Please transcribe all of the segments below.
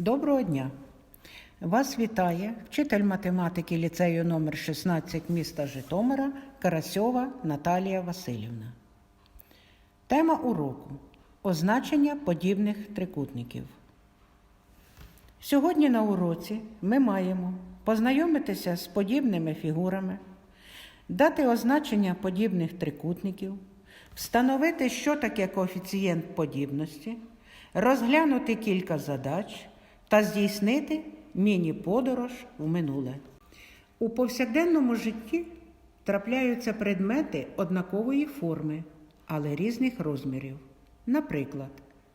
Доброго дня! Вас вітає вчитель математики ліцею номер 16 міста Житомира Карасьова Наталія Васильівна. Тема уроку означення подібних трикутників. Сьогодні на уроці ми маємо познайомитися з подібними фігурами, дати означення подібних трикутників, встановити, що таке коефіцієнт подібності, розглянути кілька задач та здійснити міні-подорож у минуле. У повсякденному житті трапляються предмети однакової форми, але різних розмірів. Наприклад,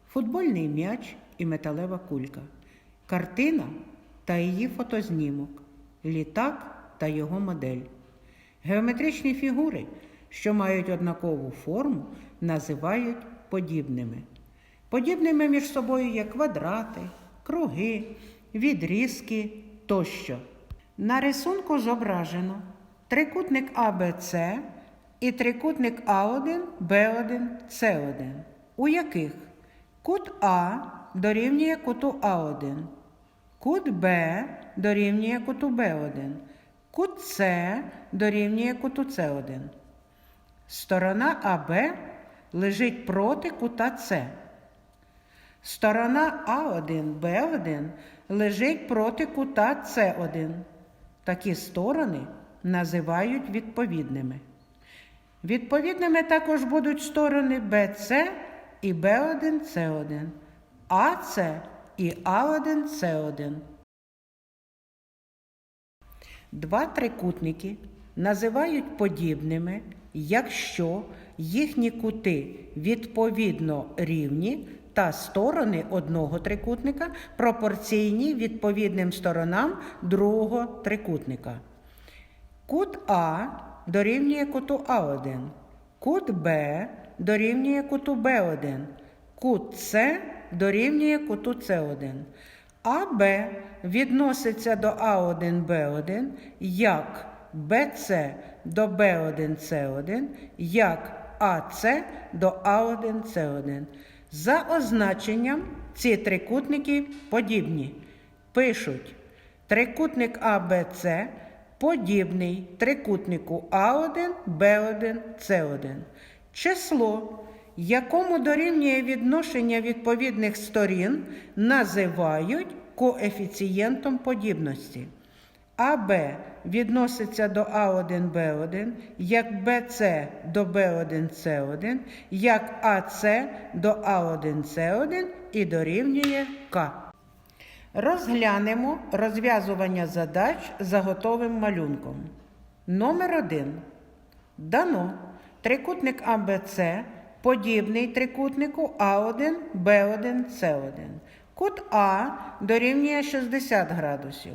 футбольний м'яч і металева кулька, картина та її фотознімок, літак та його модель. Геометричні фігури, що мають однакову форму, називають подібними. Подібними між собою є квадрати, круги, відрізки тощо. На рисунку зображено трикутник АБЦ і трикутник А1, Б1, С1, у яких кут А дорівнює куту А1, кут Б дорівнює куту Б1, кут С дорівнює куту С1. Сторона АБ лежить проти кута С. Сторона А1, Б1 лежить проти кута С1. Такі сторони називають відповідними. Відповідними також будуть сторони BC і B1С1, АС і А1С1. Два трикутники називають подібними, якщо їхні кути відповідно рівні та сторони одного трикутника пропорційні відповідним сторонам другого трикутника. Кут А дорівнює куту А1, кут Б дорівнює куту Б1, кут С дорівнює куту С1. АБ відноситься до А1Б1 як БЦ до Б1С1, як АС до А1С1. За означенням ці трикутники подібні. Пишуть трикутник АБЦ подібний трикутнику А1, Б1, С1. Число, якому дорівнює відношення відповідних сторін, називають коефіцієнтом подібності. АБ відноситься до А1 Б1, як БЦ до Б1 С1, як АС до А1 С1 і дорівнює К. Розглянемо розв'язування задач за готовим малюнком. Номер 1. Дано трикутник АБЦ подібний трикутнику А1, Б1, С1. Кут А дорівнює 60 градусів.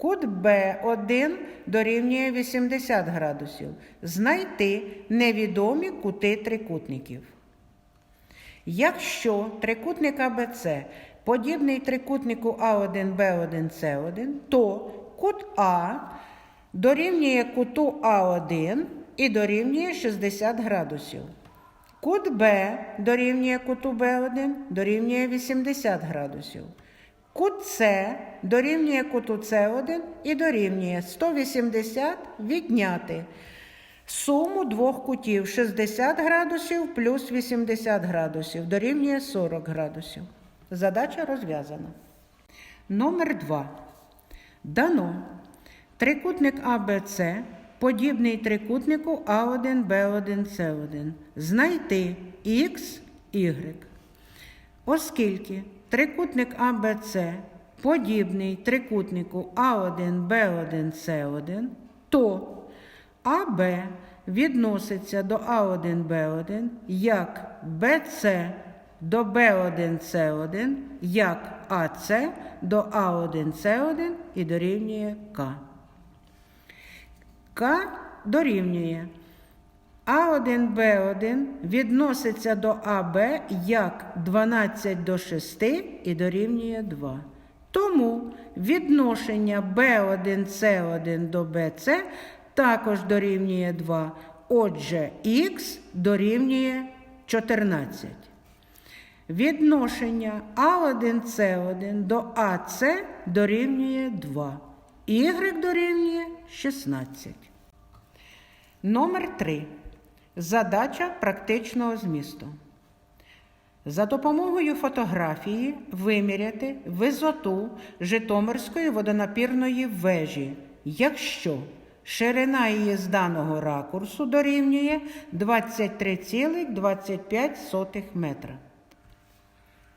Кут Б1 дорівнює 80 градусів. Знайти невідомі кути трикутників. Якщо трикутник АБЦ подібний трикутнику А1, Б1, С1, то кут А дорівнює куту А1 і дорівнює 60 градусів. Кут Б дорівнює куту Б1 дорівнює 80 градусів. Кут С дорівнює куту С1 і дорівнює 180 відняти суму двох кутів 60 градусів плюс 80 градусів дорівнює 40 градусів. Задача розв'язана. Номер 2. Дано трикутник АБЦ подібний трикутнику А1, Б1, С1. Знайти Х, Y. Оскільки трикутник АБЦ подібний трикутнику А1, Б1, С1, то АБ відноситься до А1, Б1 як БЦ до Б1, С1, як АЦ до А1, С1 і дорівнює К. К дорівнює А1, Б1 відноситься до АБ як 12 до 6 і дорівнює 2. Тому відношення B1, С1 до БЦ також дорівнює 2. Отже, Х дорівнює 14. Відношення А1С1 до АС дорівнює 2. Y дорівнює 16. Номер 3. Задача практичного змісту. За допомогою фотографії виміряти висоту Житомирської водонапірної вежі, якщо ширина її з даного ракурсу дорівнює 23,25 метра.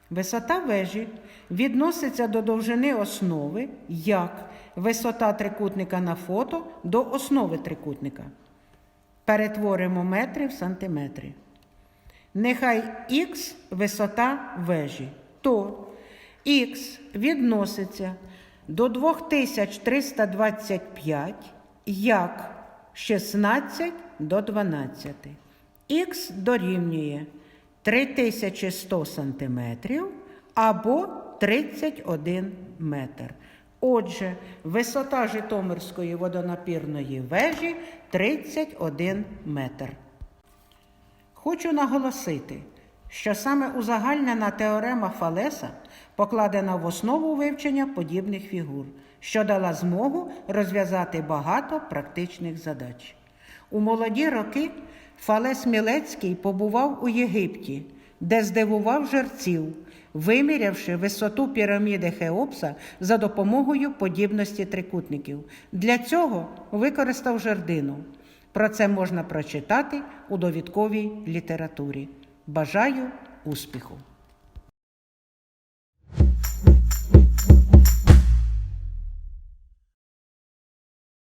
Висота вежі відноситься до довжини основи як висота трикутника на фото до основи трикутника. Перетворимо метри в сантиметри. Нехай х висота вежі, то х відноситься до 2325 як 16 до 12. Х дорівнює 3100 сантиметрів або 31 метр. Отже, висота Житомирської водонапірної вежі 31 метр. Хочу наголосити, що саме узагальнена теорема Фалеса покладена в основу вивчення подібних фігур, що дала змогу розв'язати багато практичних задач. У молоді роки Фалес Мілецький побував у Єгипті, де здивував жерців, вимірявши висоту піраміди Хеопса за допомогою подібності трикутників. Для цього використав жердину. Про це можна прочитати у довідковій літературі. Бажаю успіху!